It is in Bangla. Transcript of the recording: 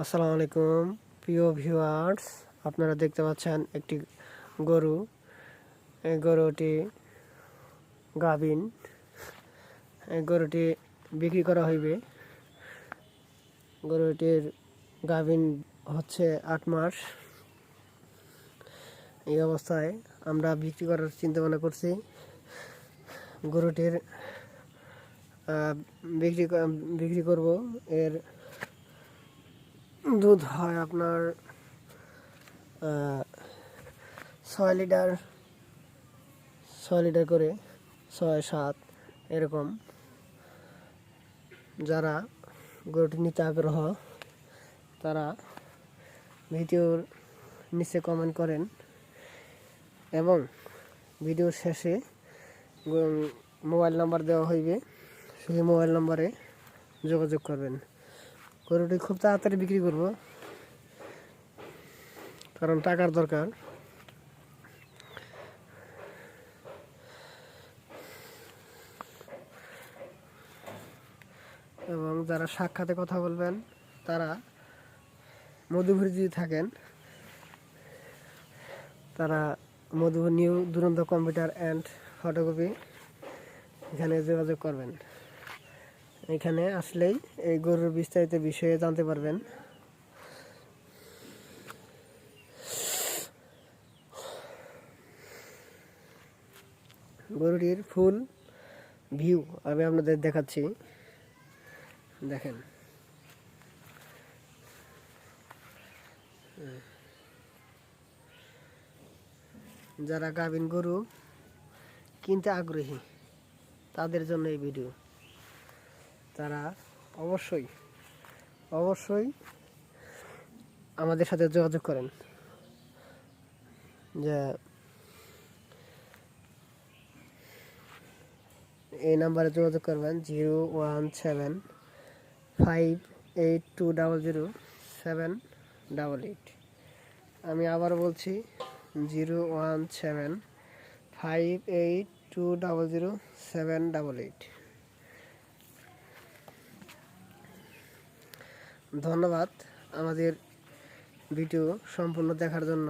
আসসালামু আলাইকুম। প্রিয় ভিউয়ার্স, আপনারা দেখতে পাচ্ছেন একটি গরু। এই গরুটি গাভিন। এই গরুটি বিক্রি করা হইবে। গরুটির গাভিন হচ্ছে আট মাস। এই অবস্থায় আমরা বিক্রি করার চিন্তা ভাবনা করছি। গরুটির বিক্রি বিক্রি করব। এর দুধ হয় আপনার ছয় লিটার ছয় লিটার করে ছয়, সাত, এরকম। যারা গরুটি নিতে আগ্রহ, তারা ভিডিওর নিচে কমেন্ট করেন এবং ভিডিওর শেষে মোবাইল নাম্বার দেওয়া হইবে, সেই মোবাইল নম্বরে যোগাযোগ করবেন। গরুটি খুব তাড়াতাড়ি বিক্রি করব। কারণ টাকার দরকার। এবং যারা সাক্ষাতে কথা বলবেন, তারা মধুপুরে যদি থাকেন, তারা Madhupur new Duranta computer and photocopy এখানে যোগাযোগ করবেন। এখানে আসলেই এই গরুর বিস্তারিত বিষয়ে জানতে পারবেন। গরুটির ফুল ভিউ আমি আপনাদের দেখাচ্ছি। দেখেন। যারা গাভিন গরু কিনতে আগ্রহী, তাদের জন্য এই ভিডিও। তারা অবশ্যই অবশ্যই আমাদের সাথে যোগাযোগ করেন। যে এই নাম্বারে যোগাযোগ করবেন zero one seven five eight two double zero seven double eight. আমি আবার বলছি, zero one seven five eight two double zero seven double eight. ধন্যবাদ। আমাদের ভিডিও সম্পূর্ণ দেখার জন্য।